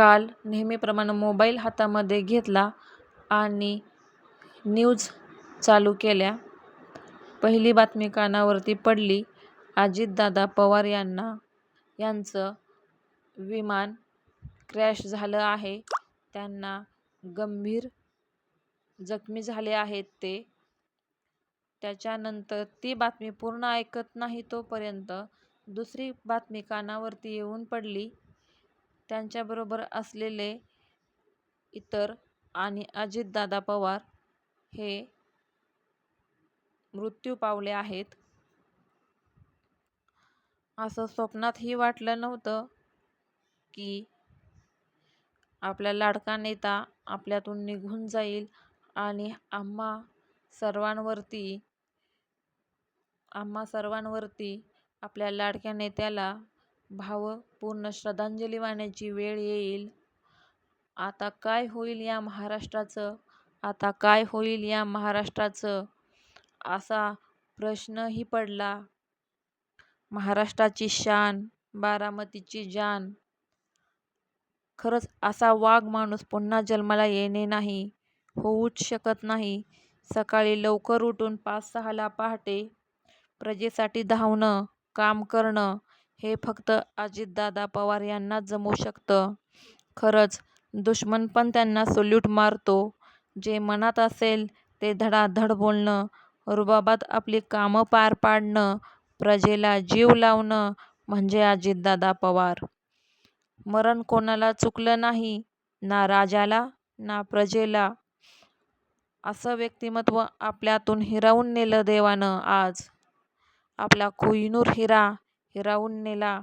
काल नेहमीप्रमाणे मोबाईल हातामध्ये घेतला आणि न्यूज चालू केल्या. पहिली बातमी कानावरती पडली. अजितदादा पवार यांना यांचं विमान क्रॅश झालं आहे. त्यांना गंभीर जखमी झाले आहेत ते. त्याच्यानंतर ती बातमी पूर्ण ऐकत नाही तोपर्यंत दुसरी बातमी कानावरती येऊन पडली. त्यांच्याबरोबर असलेले इतर आणि अजितदादा पवार हे मृत्यू पावले आहेत. असं स्वप्नातही वाटलं नव्हतं की आपला लाडका नेता आपल्यातून निघून जाईल आणि आम्हा सर्वांवरती आम्हा सर्वांवरती आपल्या लाडक्या नेत्याला भावपूर्ण श्रद्धांजली वाहण्याची वेळ येईल. आता काय होईल या महाराष्ट्राचं? आता काय होईल या महाराष्ट्राचं? असा प्रश्नही पडला. महाराष्ट्राची शान, बारामतीची जान. खरंच असा वाघ माणूस पुन्हा जन्माला येणे नाही, होऊच शकत नाही. सकाळी लवकर उठून पाच-सहाला पहाटे प्रजेसाठी धावणं, काम करणं हे फक्त अजितदादा पवार यांनाच जमू शकतं. खरंच दुश्मन पण त्यांना सोल्यूट मारतो. जे मनात असेल ते धडाधड बोलणं, रुबाबात आपली कामं पार पाडणं, प्रजेला जीव लावणं म्हणजे अजितदादा पवार. मरण कोणाला चुकलं नाही, ना राजाला ना प्रजेला. असं व्यक्तिमत्व आपल्यातून हिरावून नेलं देवानं आज. आपला कोहिनूर हिरा हिरावून नेला.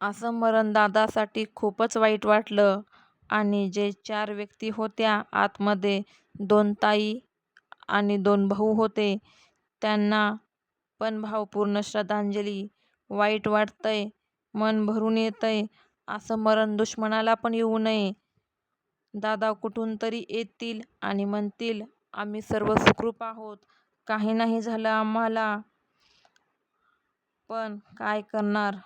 असं मरण दादासाठी खूपच वाईट वाटलं. आणि जे चार व्यक्ती होत्या आतमध्ये दोन ताई आणि दोन भाऊ होते त्यांना पण भावपूर्ण श्रद्धांजली. वाईट वाटतंय, मन भरून येतंय. असं मरण दुश्मनाला पण येऊ नये. दादा कुठून तरी येतील आणि म्हणतील आम्ही सर्व सुखरूप आहोत, काही नाही झालं आम्हाला. पण काय करणार?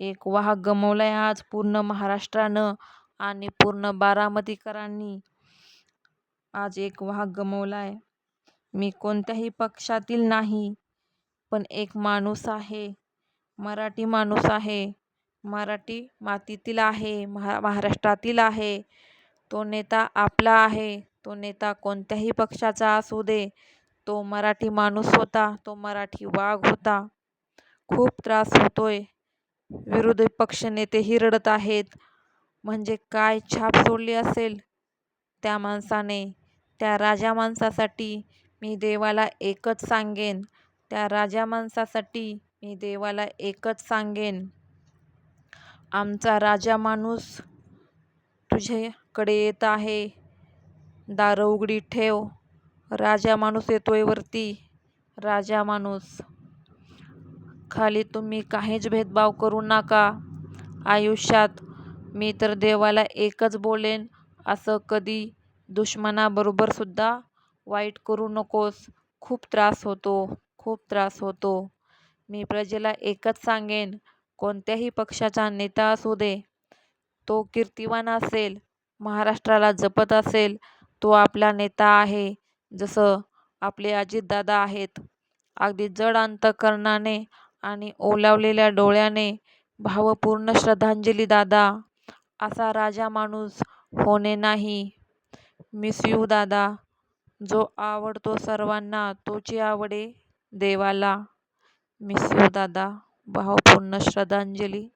एक वाघ गमवलाय आज पूर्ण महाराष्ट्रानं आणि पूर्ण बारामतीकरांनी आज एक वाघ गमवलाय मी कोणत्याही पक्षातील नाही, पण एक माणूस आहे, मराठी माणूस आहे, मराठी मातीतील आहे, महा महाराष्ट्रातील आहे. तो नेता आपला आहे. तो नेता कोणत्याही पक्षाचा असू दे. तो मराठी माणूस होता. तो मराठी वाघ होता. खूप त्रास होतोय. विरोधी पक्षनेतेही रडत आहेत. म्हणजे काय छाप सोडली असेल त्या माणसाने. त्या राजा माणसासाठी मी देवाला एकच सांगेन, त्या राजा माणसासाठी मी देवाला एकच सांगेन. आमचा राजा माणूस तुझ्याकडे येत आहे. दारं उघडी ठेव. राजा माणूस येतोय वरती. राजा माणूस. खाली तुम्ही काहीच भेदभाव करू नका आयुष्यात. मी तर देवाला एकच बोलेन असं कधी दुश्मनाबरोबरसुद्धा वाईट करू नकोस. खूप त्रास होतो. खूप त्रास होतो. मी प्रजेला एकच सांगेन, कोणत्याही पक्षाचा नेता असू दे. तो कीर्तिवान असेल, महाराष्ट्राला जपत असेल, तो आपला नेता आहे. जसं आपले अजितदादा आहेत. अगदी जड अंतकरणाने आणि ओलावलेल्या डोळ्याने भावपूर्ण श्रद्धांजली दादा. असा राजा माणूस होणे नाही. मिस यू दादा. जो आवडतो सर्वांना तोची आवडे देवाला. मिस यू दादा. भावपूर्ण श्रद्धांजली.